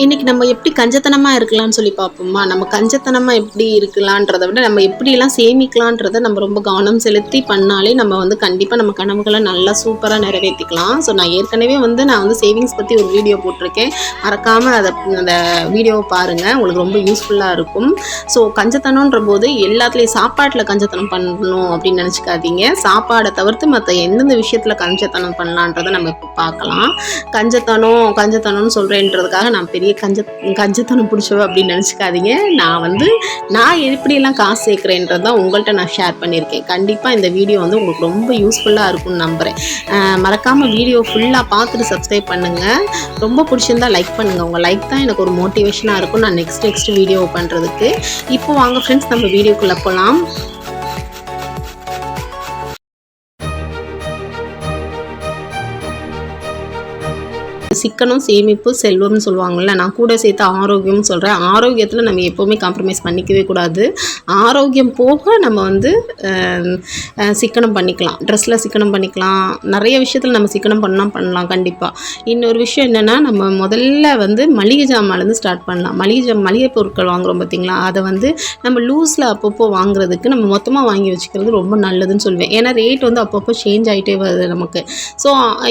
இன்னைக்கு நம்ம எப்படி கஞ்சத்தனமாக இருக்கலாம்னு சொல்லி பார்ப்போமா? நம்ம கஞ்சத்தனமாக எப்படி இருக்கலான்றதை விட நம்ம எப்படியெல்லாம் சேமிக்கலான்றதை நம்ம ரொம்ப கவனம் செலுத்தி பண்ணாலே நம்ம வந்து கண்டிப்பாக நம்ம கனவுகளை நல்லா சூப்பராக நிறைவேற்றிக்கலாம் ஸோ நான் ஏற்கனவே வந்து நான் வந்து சேவிங்ஸ் பற்றி ஒரு வீடியோ போட்டிருக்கேன். மறக்காமல் அதை அந்த வீடியோவை பாருங்கள் உங்களுக்கு ரொம்ப யூஸ்ஃபுல்லாக இருக்கும். ஸோ கஞ்சத்தனம்ன்ற போது எல்லாத்துலேயும் சாப்பாட்டில் கஞ்சத்தனம் பண்ணணும் அப்படின்னு நினச்சிக்காதீங்க. சாப்பாடை தவிர்த்து மற்ற எந்தெந்த விஷயத்தில் கஞ்சத்தனம் பண்ணலான்றதை நம்ம இப்போ பார்க்கலாம். கஞ்சத்தனம் கஞ்சத்தனம்னு சொல்கிறேன்றதுக்காக நான் பெரிய கஞ்ச கஞ்சத்தனம் பிடிச்சவ அப்படின்னு நினச்சிக்காதீங்க. நான் வந்து நான் எப்படியெல்லாம் காசு சேர்க்குறேன்றது தான் உங்கள்கிட்ட நான் ஷேர் பண்ணியிருக்கேன். கண்டிப்பாக இந்த வீடியோ வந்து உங்களுக்கு ரொம்ப யூஸ்ஃபுல்லாக இருக்கும்னு நம்புகிறேன் மறக்காமல் வீடியோ ஃபுல்லாக பார்த்துட்டு சப்ஸ்கிரைப் பண்ணுங்கள் ரொம்ப பிடிச்சிருந்தா லைக் பண்ணுங்கள் உங்கள் லைக் தான் எனக்கு ஒரு மோட்டிவேஷனாக இருக்கும். நான் நெக்ஸ்ட் நெக்ஸ்ட் வீடியோ பண்ணுறதுக்கு இப்போ வாங்க ஃப்ரெண்ட்ஸ் நம்ம வீடியோக்குள்ளே போகலாம் சிக்கனம் சேமிப்பு செல்வம்னு சொல்லுவாங்கள்ல நான் கூட சேர்த்து ஆரோக்கியம்னு சொல்கிறேன் ஆரோக்கியத்தில் நம்ம எப்போவுமே காம்ப்ரமைஸ் பண்ணிக்கவே கூடாது. ஆரோக்கியம் போக நம்ம வந்து சிக்கனம் பண்ணிக்கலாம். ட்ரெஸ்ஸில் சிக்கனம் பண்ணிக்கலாம். நிறைய விஷயத்தில் நம்ம சிக்கனம் பண்ணலாம் பண்ணலாம் கண்டிப்பாக இன்னொரு விஷயம் என்னென்னா நம்ம முதல்ல வந்து மளிகை ஜாமான்லேருந்து ஸ்டார்ட் பண்ணலாம். மளிகை ஜா மளிகை பொருட்கள் வாங்குறோம் பார்த்தீங்களா அதை வந்து நம்ம லூஸில் அப்பப்போ வாங்குறதுக்கு நம்ம மொத்தமாக வாங்கி வச்சுக்கிறது ரொம்ப நல்லதுன்னு சொல்லுவேன் ஏன்னா ரேட் வந்து அப்பப்போ சேஞ்ச் ஆகிட்டே வருது நமக்கு. ஸோ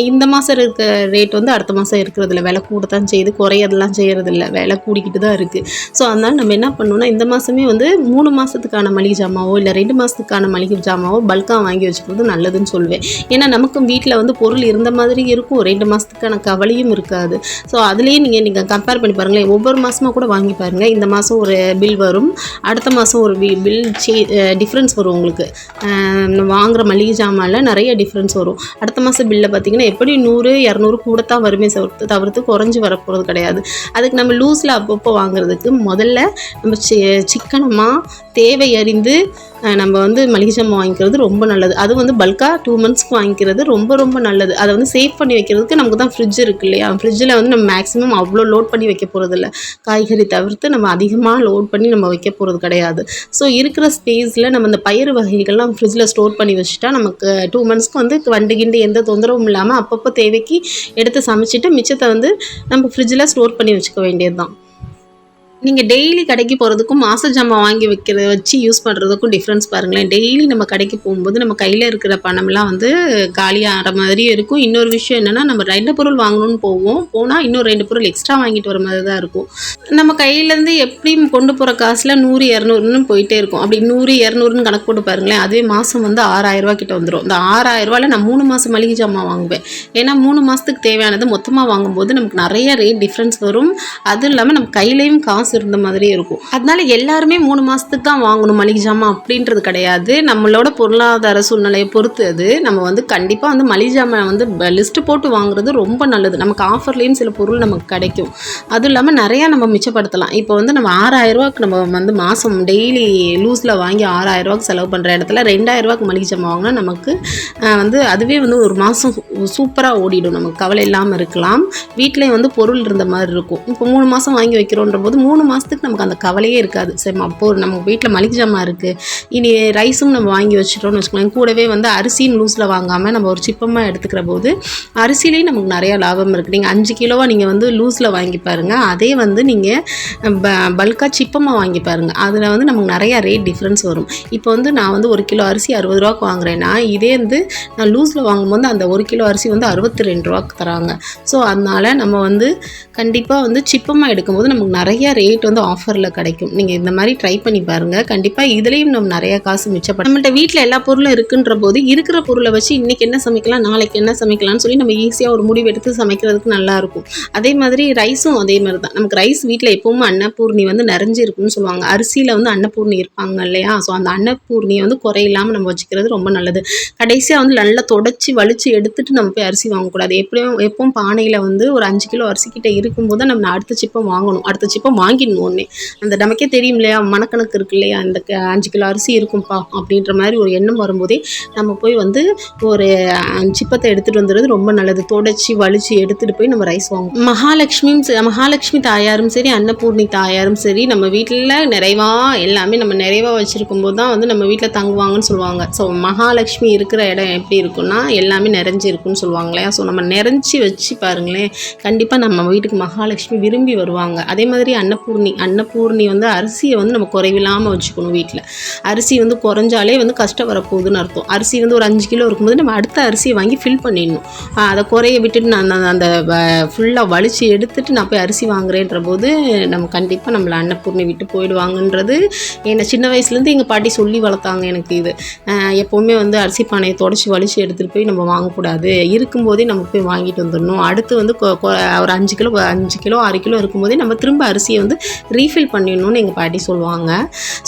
இந்த மாதம் இருக்க ரேட் வந்து அடுத்த மாதம் இருக்கிறதுல விலை கூட தான் செய்யுது குறையதெல்லாம் செய்கிறதில்ல விலை கூடிக்கிட்டு தான் இருக்குது ஸோ அதனால் நம்ம என்ன பண்ணணும்னா இந்த மாதமே வந்து மூணு மாதத்துக்கான மளிகை ஜாமாவோ இல்லை ரெண்டு மாதத்துக்கான மளிகை ஜாமாவோ பல்காக வாங்கி வச்சுக்கிறது நல்லதுன்னு சொல்லுவேன் ஏன்னா நமக்கும் வீட்டில் வந்து பொருள் இருந்த மாதிரி இருக்கும். ரெண்டு மாதத்துக்கான கவலையும் இருக்காது. ஸோ அதுலேயே நீங்கள் நீங்கள் கம்பேர் பண்ணி பாருங்களேன். ஒவ்வொரு மாதமாக கூட வாங்கி பாருங்கள் இந்த மாதம் ஒரு பில் வரும். அடுத்த மாதம் ஒரு பில் பில் சே டிஃப்ரென்ஸ் வரும் உங்களுக்கு. வாங்குகிற வாங்குற மளிகை ஜாமான்ல நிறைய டிஃப்ரென்ஸ் வரும். அடுத்த மாதம் பில்லில் பார்த்தீங்கன்னா எப்படி நூறு இரநூறு கூட தான் வருமே தவிர்த்து தவிர்த்து குறைஞ்சி வரப்போகிறது கிடையாது. அதுக்கு நம்ம லூஸில் அப்பப்போ வாங்குறதுக்கு முதல்ல நம்ம சி சிக்கனமாக தேவை அறிந்து நம்ம வந்து மளிகை சாமான் வாங்கிக்கிறது ரொம்ப நல்லது. அது வந்து பல்காக டூ மந்த்ஸ்க்கு வாங்கிக்கிறது ரொம்ப ரொம்ப நல்லது. அதை வந்து சேவ் பண்ணி வைக்கிறதுக்கு நமக்கு தான் ஃப்ரிட்ஜ் இருக்கு இல்லையா? ஃப்ரிட்ஜில் வந்து நம்ம மேக்ஸிமம் அவ்வளோ லோட் பண்ணி வைக்க போகிறதில்ல காய்கறி தவிர்த்து நம்ம அதிகமாக லோட் பண்ணி நம்ம வைக்க போகிறது கிடையாது. ஸோ இருக்கிற ஸ்பேஸில் நம்ம இந்த பயிறு வகைகள்லாம் ஃப்ரிட்ஜில் ஸ்டோர் பண்ணி வச்சுட்டா நமக்கு டூ மந்த்ஸ்க்கு வந்து வண்டு கிண்டு எந்த தொந்தரவும் இல்லாமல் அப்பப்போ தேவைக்கு எடுத்து சமைச்சிட்டு மிச்சத்தை வந்து நம்ம ஃப்ரிட்ஜில் ஸ்டோர் பண்ணி வச்சுக்க வேண்டியது தான் நீங்கள் டெய்லி கடைக்கு போகிறதுக்கும் மாத ஜாமான் வாங்கி வைக்கிறத வச்சு யூஸ் பண்ணுறதுக்கும் டிஃப்ரென்ஸ் பாருங்களேன். டெய்லி நம்ம கடைக்கு போகும்போது நம்ம கையில் இருக்கிற பணம்லாம் வந்து காலியாகிற மாதிரியும் இருக்கும். இன்னொரு விஷயம் என்னென்னா நம்ம ரெண்டு பொருள் வாங்கணும்னு போவோம். போனால் இன்னும் ரெண்டு பொருள் எக்ஸ்ட்ரா வாங்கிட்டு வர மாதிரி தான் இருக்கும். நம்ம கையிலேருந்து எப்படியும் கொண்டு போகிற காசில் நூறு இரநூறுன்னு போயிட்டே இருக்கும். அப்படி நூறு இரநூறுன்னு கணக்கு போட்டு பாருங்களேன். அதுவே மாதம் வந்து ஆறாயிரரூவா கிட்ட வந்துடும் இந்த ஆறாயிரரூவாவில் நான் மூணு மாதம் மளிகை ஜாமான் வாங்குவேன். ஏன்னா மூணு மாதத்துக்கு தேவையானது மொத்தமாக வாங்கும்போது நமக்கு நிறைய ரேட் டிஃப்ரென்ஸ் வரும். அதுவும் இல்லாமல் நம்ம கையிலையும் காசு இருந்த மாதிரியே இருக்கும். அதனால எல்லாருமே மூணு மாதத்துக்கு தான் வாங்கணும் மளிகை ஜாமான் அப்படின்றது கிடையாது. நம்மளோட பொருளாதார சூழ்நிலையை பொறுத்து அது. நம்ம வந்து கண்டிப்பாக வந்து மளிகை ஜாமான் வந்து லிஸ்ட்டு போட்டு வாங்குறது ரொம்ப நல்லது. நமக்கு ஆஃபர்லேயும் சில பொருள் நமக்கு கிடைக்கும். அதுவும் இல்லாமல் நிறையா நம்ம மிச்சப்படுத்தலாம். இப்போ வந்து நம்ம ஆறாயிரரூவாக்கு நம்ம வந்து மாதம் டெய்லி லூஸில் வாங்கி ஆறாயிரரூவாக்கு செலவு பண்ணுற இடத்துல ரெண்டாயிரரூவாக்கு மளிகை ஜாமான் வாங்கினா நமக்கு வந்து அதுவே வந்து ஒரு மாதம் சூப்பராக ஓடிடும். நமக்கு கவலை இல்லாமல் இருக்கலாம். வீட்டிலேயே வந்து பொருள் இருந்த மாதிரி இருக்கும். இப்போ மூணு மாதம் வாங்கி வைக்கிறோன்ற போது மூணு மாதத்துக்கு நமக்கு அந்த கவலையே இருக்காது. சரி அப்போ நம்ம வீட்டில் மளிகை ஜாமான் இருக்குது இனி ரைஸும் நம்ம வாங்கி வச்சிட்டோம்னு வச்சுக்கோங்களேன். கூடவே வந்து அரிசியும் லூஸில் வாங்காமல் நம்ம ஒரு சிப்பமாக எடுத்துக்கிற போது அரிசிலேயும் நமக்கு நிறையா லாபம் இருக்குது நீங்கள் அஞ்சு கிலோவாக நீங்கள் வந்து லூஸில் வாங்கி பாருங்கள் அதே வந்து நீங்கள் ப பல்காக சிப்பமாக வாங்கி பாருங்கள் அதில் வந்து நமக்கு நிறையா ரேட் டிஃப்ரென்ஸ் வரும். இப்போ வந்து நான் வந்து ஒரு கிலோ அரிசி அறுபது ரூபாய்க்கு வாங்குறேன்னா இதே வந்து நான் லூஸில் வாங்கும்போது அந்த ஒரு கிலோ அரிசி வந்து அறுபத்தி ரெண்டு ரூபாய்க்கு தராங்க. ஸோ அதனால் நம்ம வந்து கண்டிப்பாக வந்து சிப்பமாக எடுக்கும்போது நமக்கு நிறைய ரேட் ரேட் வந்து ஆஃபரில் கிடைக்கும். நீங்கள் இந்த மாதிரி ட்ரை பண்ணி பாருங்கள் கண்டிப்பாக இதுலேயும் நம்ம நிறைய காசு மிச்சப்படும். நம்மகிட்ட வீட்டில் எல்லா பொருளும் இருக்குன்ற போது இருக்கிற பொருளை வச்சு இன்றைக்கி என்ன சமைக்கலாம் நாளைக்கு என்ன சமைக்கலாம்னு சொல்லி நம்ம ஈஸியாக ஒரு முடிவு எடுத்து சமைக்கிறதுக்கு நல்லாயிருக்கும் அதே மாதிரி ரைஸும் அதே மாதிரி தான் நமக்கு ரைஸ் வீட்டில் எப்போவுமே அன்னபூர்ணி வந்து நிறைஞ்சு இருக்கும்னு சொல்லுவாங்க. அரிசியில் வந்து அன்னபூர்ணி இருப்பாங்க இல்லையா? ஸோ அந்த அன்னபூர்ணியை வந்து குறையில்லாமல் நம்ம வச்சுக்கிறது ரொம்ப நல்லது. கடைசியாக வந்து நல்லா தொடச்சி வலிச்சு எடுத்துட்டு நம்ம போய் அரிசி வாங்கக்கூடாது. எப்படியும் எப்பவும் பானையில் வந்து ஒரு அஞ்சு கிலோ அரிசி கிட்ட இருக்கும்போது நம்ம அடுத்த சிப்பம் வாங்கணும். அடுத்த சிப்பம் வாங்கி வாங்கிடணும் அந்த நமக்கே தெரியும் இல்லையா? மனக்கணக்கு இருக்கு இல்லையா? இந்த அஞ்சு கிலோ அரிசி இருக்கும்ப்பா அப்படின்ற மாதிரி ஒரு எண்ணம் வரும்போதே நம்ம போய் வந்து ஒரு சிப்பத்தை எடுத்துகிட்டு வந்துடுறது ரொம்ப நல்லது. தொடச்சி வலிச்சு எடுத்துகிட்டு போய் நம்ம ரைஸ் வாங்குவோம். மகாலட்சுமியும் சரி- மகாலட்சுமி தாயாரும் சரி அன்னபூர்ணி தாயாரும் சரி நம்ம வீட்டில் நிறைவாக எல்லாமே நம்ம நிறைவாக வச்சுருக்கும் போது தான் வந்து நம்ம வீட்டில் தங்குவாங்கன்னு சொல்லுவாங்க. ஸோ மகாலட்சுமி இருக்கிற இடம் எப்படி இருக்குன்னா எல்லாமே நிறைஞ்சு இருக்குன்னு சொல்லுவாங்க இல்லையா? ஸோ நம்ம நிறைஞ்சி வச்சு பாருங்களேன் கண்டிப்பாக நம்ம வீட்டுக்கு மகாலட்சுமி விரும்பி வருவாங்க. அதே மாதிரி அன்னபூர்ணி. அன்னபூர்ணி வந்து அரிசியை வந்து நம்ம குறைவில்லாமல் வச்சுக்கணும் வீட்டில் அரிசி வந்து குறைஞ்சாலே வந்து கஷ்டம் வரப்போகுதுன்னு அர்த்தம். அரிசி வந்து ஒரு அஞ்சு கிலோ இருக்கும்போது நம்ம அடுத்த அரிசியை வாங்கி ஃபில் பண்ணிடணும். அதை குறைய விட்டுட்டு நான் அந்த- அந்த ஃபுல்லாக வலிச்சு எடுத்துட்டு நான் போய் அரிசி வாங்குறேன்ற போது நம்ம கண்டிப்பாக நம்மளை அன்னபூர்ணி விட்டு போயிடுவாங்கன்றது என்னை சின்ன வயசுலேருந்து எங்கள் பாட்டி சொல்லி வளர்த்தாங்க எனக்கு இது. எப்போவுமே வந்து அரிசி பானையை தொடச்சி வலிச்சு எடுத்துகிட்டு போய் நம்ம வாங்கக்கூடாது. இருக்கும்போதே நம்ம போய் வாங்கிட்டு வந்துடணும். அடுத்து வந்து கொ- ஒரு அஞ்சு கிலோ அஞ்சு கிலோ ஆறு கிலோ இருக்கும்போதே நம்ம திரும்ப அரிசியை வந்து ரீஃபில் பண்ணிடணும்னு எங்கள் பாட்டி சொல்லுவாங்க.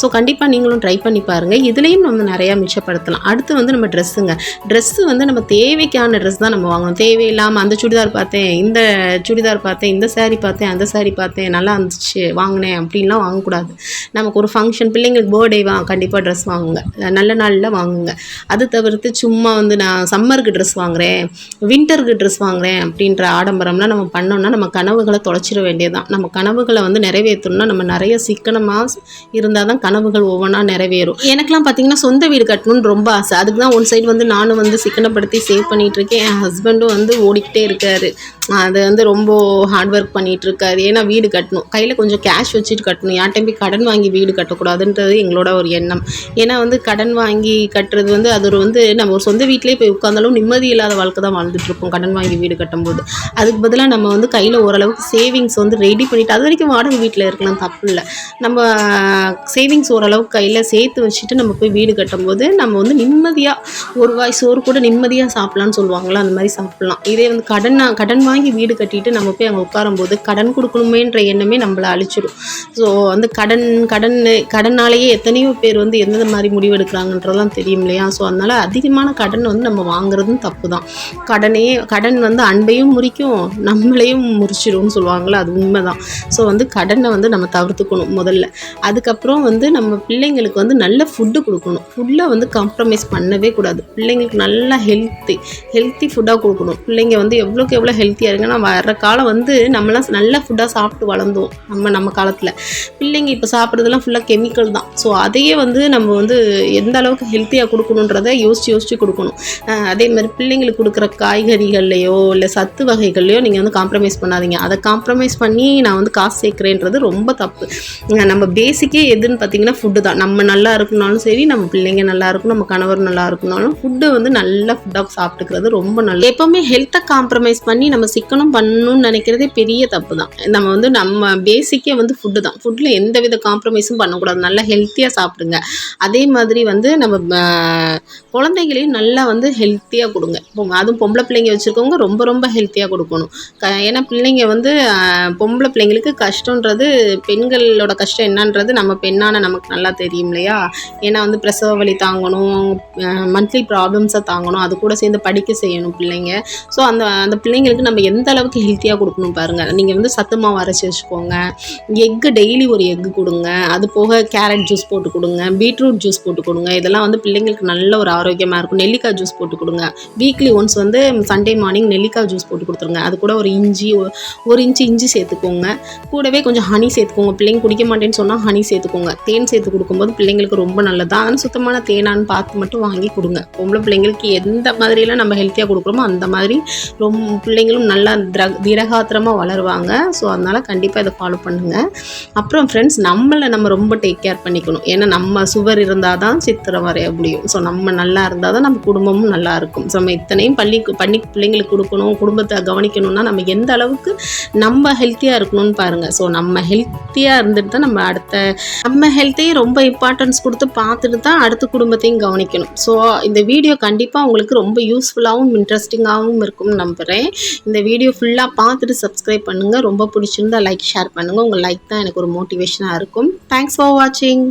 ஸோ கண்டிப்பாக நீங்களும் ட்ரை பண்ணி பாருங்கள் இதுலேயும் நம்ம நிறையா மிச்சப்படுத்தலாம். அடுத்து வந்து நம்ம ட்ரெஸ்ஸுங்க ட்ரெஸ்ஸு வந்து நம்ம தேவைக்கான ட்ரெஸ் தான் நம்ம வாங்கணும். தேவையில்லாமல் அந்த சுடிதார் பார்த்தேன் இந்த சுடிதார் பார்த்தேன் இந்த சேரீ பார்த்தேன் அந்த சேரீ பார்த்தேன் நல்லா இருந்துச்சு வாங்கினேன் அப்படின்லாம் வாங்கக்கூடாது. நமக்கு ஒரு ஃபங்க்ஷன் பிள்ளைங்களுக்கு பர்த்டே வா கண்டிப்பாக ட்ரெஸ் வாங்குங்க. நல்ல நாளில் வாங்குங்க. அது தவிர்த்து சும்மா வந்து நான் சம்மருக்கு ட்ரெஸ் வாங்குகிறேன் வின்டருக்கு ட்ரெஸ் வாங்குறேன் அப்படின்ற ஆடம்பரம்லாம் நம்ம பண்ணோம்னா நம்ம கனவுகளை தொலைச்சிட வேண்டியதுதான். நம்ம கனவுகளை வந்து நிறைவேற்றணும்னா நம்ம நிறைய சிக்கனமாக இருந்தால் தான் கனவுகள் ஒவ்வொன்றா நிறைவேறும். எனக்குலாம் பார்த்தீங்கன்னா சொந்த வீடு கட்டணும்னு ரொம்ப ஆசை. அதுக்கு தான் ஒன் சைடு வந்து நானும் வந்து சிக்கனப்படுத்தி சேவ் பண்ணிகிட்ருக்கேன் இருக்கேன். என் ஹஸ்பண்டும் வந்து ஓடிக்கிட்டே இருக்காரு. அது வந்து ரொம்ப ஹார்ட் ஒர்க் பண்ணிட்டு இருக்காரு ஏன்னா வீடு கட்டணும். கையில் கொஞ்சம் கேஷ் வச்சுட்டு கட்டணும். யார்ட்டையும் போய் கடன் வாங்கி வீடு கட்டக்கூடாதுன்றது எங்களோட ஒரு எண்ணம். ஏன்னா வந்து கடன் வாங்கி கட்டுறது வந்து அது ஒரு வந்து நம்ம ஒரு சொந்த வீட்டிலே போய் உட்காந்தாலும் நிம்மதி இல்லாத வாழ்க்கை தான் வாழ்ந்துட்டுருப்போம் கடன் வாங்கி வீடு கட்டும்போது. அதுக்கு பதிலாக நம்ம வந்து கையில் ஓரளவுக்கு சேவிங்ஸ் வந்து ரெடி பண்ணிவிட்டு அது வரைக்கும் வாடகை வீட்டில் இருக்கலாம் தப்பு இல்லை. நம்ம சேவிங்ஸ் ஓரளவுக்கு கையில் சேர்த்து வச்சுட்டு நம்ம போய் வீடு கட்டும்போது நம்ம வந்து நிம்மதியாக ஒரு வாய் சோறு கூட நிம்மதியாக சாப்பிட்லான்னு சொல்லுவாங்களா அந்த மாதிரி சாப்பிட்லாம். இதே வந்து கடன் கடன் வாங்கி வீடு கட்டிட்டு நம்ம போய் அங்கே உட்காரும்போது கடன் கொடுக்கணுமேன்ற எண்ணமே நம்மளை அழிச்சிடும் ஸோ வந்து கடன் கடன் கடனாலேயே எத்தனையோ பேர் வந்து எந்தெந்த மாதிரி முடிவு எடுக்கிறாங்கன்றதெல்லாம் தெரியும் இல்லையா? ஸோ அதனால் அதிகமான கடன் வந்து நம்ம வாங்குறதும் தப்பு தான் கடனே கடன் வந்து அன்பையும் முறிக்கும் நம்மளையும் முறிச்சிடும்னு சொல்லுவாங்களே அது உண்மை தான் ஸோ வந்து கடனை வந்து நம்ம தவிர்த்துக்கணும் முதல்ல. அதுக்கப்புறம் வந்து நம்ம பிள்ளைங்களுக்கு வந்து நல்ல ஃபுட்டு கொடுக்கணும். ஃபுட்டில் வந்து காம்ப்ரமைஸ் பண்ணவே கூடாது. பிள்ளைங்களுக்கு நல்ல ஹெல்த்தி ஹெல்த்தி ஃபுட்டாக கொடுக்கணும். பிள்ளைங்க வந்து எவ்வளோக்கு எவ்வளோ ஹெல்த்தி ஹெல்த்தியாக நம்ம வர்ற காலம் வந்து நம்மளாம் நல்ல ஃபுட்டாக சாப்பிட்டு வளர்ந்தோம். நம்ம நம்ம காலத்தில். பிள்ளைங்க இப்போ சாப்பிட்றதெல்லாம் ஃபுல்லாக கெமிக்கல் தான். ஸோ அதையே வந்து நம்ம வந்து எந்த அளவுக்கு ஹெல்த்தியாக கொடுக்கணுன்றதை யோசித்து யோசித்து கொடுக்கணும். அதே மாதிரி பிள்ளைங்களுக்கு கொடுக்குற காய்கறிகள்லையோ இல்லை சத்து வகைகள்லையோ நீங்கள் வந்து காம்ப்ரமைஸ் பண்ணாதீங்க. அதை காம்ப்ரமைஸ் பண்ணி நான் வந்து காசு சேர்க்குறேன்றது ரொம்ப தப்பு. நம்ம பேசிக்கே எதுன்னு பார்த்தீங்கன்னா ஃபுட்டு தான். நம்ம நல்லா இருக்கணும்னாலும் சரி நம்ம பிள்ளைங்க நல்லா இருக்கணும் நம்ம கணவர் நல்லா இருக்கணும்னாலும் ஃபுட்டு வந்து நல்ல ஃபுட்டாக சாப்பிட்டுக்கிறது ரொம்ப நல்லது. எப்போவுமே ஹெல்த்தை காம்ப்ரமைஸ் பண்ணி நம்ம சிக்கனம் பண்ணணும்னு நினைக்கிறதே பெரிய தப்பு தான். நம்ம வந்து நம்ம பேசிக்கே வந்து ஃபுட்டு தான். ஃபுட்டில் எந்த வித காம்ப்ரமைஸும் பண்ணக்கூடாது. நல்லா ஹெல்த்தியாக சாப்பிடுங்க. அதே மாதிரி வந்து நம்ம குழந்தைகளையும் நல்லா வந்து ஹெல்த்தியாக கொடுங்க. அதுவும் பொம்பளை பிள்ளைங்க வச்சுருக்கவங்க ரொம்ப ரொம்ப ஹெல்த்தியாக கொடுக்கணும். க ஏன்னா பிள்ளைங்க வந்து பொம்பளை பிள்ளைங்களுக்கு கஷ்டன்றது பெண்களோட கஷ்டம் என்னன்றது நம்ம பெண்ணான நமக்கு நல்லா தெரியும் இல்லையா? ஏன்னா வந்து பிரசவ வலி தாங்கணும் மந்த்லி ப்ராப்ளம்ஸை தாங்கணும். அது கூட சேர்ந்து படிக்க செய்யணும் பிள்ளைங்க. ஸோ அந்த அந்த பிள்ளைங்களுக்கு நம்ம எந்த அளவுக்கு ஹெல்த்தியாக கொடுக்கணும் பாருங்கள் நீங்கள் வந்து சத்து மாவு அரைச்சி வச்சுக்கோங்க. எக்கு டெய்லி ஒரு எக்கு கொடுங்க. அது போக கேரட் ஜூஸ் போட்டு கொடுங்க. பீட்ரூட் ஜூஸ் போட்டு கொடுங்க. இதெல்லாம் வந்து பிள்ளைங்களுக்கு நல்ல ஒரு ஆரோக்கியமாக இருக்கும். நெல்லிக்காய் ஜூஸ் போட்டு கொடுங்க. வீக்லி ஒன்ஸ் வந்து சண்டே மார்னிங் நெல்லிக்காய் ஜூஸ் போட்டு கொடுத்துருங்க. அது கூட ஒரு இஞ்சி ஒரு இன்ச்சு இஞ்சி சேர்த்துக்கோங்க. கூடவே கொஞ்சம் ஹனி சேர்த்துக்கோங்க. பிள்ளைங்க குடிக்க மாட்டேன்னு சொன்னால் ஹனி சேர்த்துக்கோங்க. தேன் சேர்த்து கொடுக்கும்போது பிள்ளைங்களுக்கு ரொம்ப நல்லது. ஆனால் சுத்தமான தேனான்னு பார்த்து மட்டும் வாங்கி கொடுங்க. பொம்பளை பிள்ளைங்களுக்கு எந்த மாதிரியெல்லாம் நம்ம ஹெல்த்தியாக கொடுக்குறோமோ அந்த மாதிரி ரொம்ப பிள்ளைங்களும் நல்லா திர திரகாத்திரமாக வளருவாங்க. ஸோ அதனால் கண்டிப்பாக இதை ஃபாலோ பண்ணுங்கள் அப்புறம் ஃப்ரெண்ட்ஸ் நம்மளை நம்ம ரொம்ப டேக் கேர் பண்ணிக்கணும். ஏன்னா நம்ம சுவர் இருந்தால் தான் சித்திரம் வரைய முடியும். ஸோ நம்ம நல்லா இருந்தால் தான் நம்ம குடும்பமும் நல்லா இருக்கும். ஸோ நம்ம இத்தனையும் பள்ளி பண்ணி பிள்ளைங்களுக்கு கொடுக்கணும் குடும்பத்தை கவனிக்கணும்னா நம்ம எந்த அளவுக்கு நம்ம ஹெல்த்தியாக இருக்கணும்னு பாருங்கள் ஸோ நம்ம ஹெல்த்தியாக இருந்துட்டு தான் நம்ம அடுத்த நம்ம ஹெல்த்தையும் ரொம்ப இம்பார்ட்டன்ஸ் கொடுத்து பார்த்துட்டு தான் அடுத்த குடும்பத்தையும் கவனிக்கணும். ஸோ இந்த வீடியோ கண்டிப்பாக உங்களுக்கு ரொம்ப யூஸ்ஃபுல்லாகவும் இன்ட்ரெஸ்டிங்காகவும் இருக்கும்னு நம்புகிறேன் இந்த வீடியோ ஃபுல்லாக பார்த்துட்டு சப்ஸ்கிரைப் பண்ணுங்கள் ரொம்ப பிடிச்சிருந்தா லைக் ஷேர் பண்ணுங்கள் உங்கள் லைக் தான் எனக்கு ஒரு மோட்டிவேஷனாக இருக்கும். தேங்க்ஸ் ஃபார் வாட்சிங்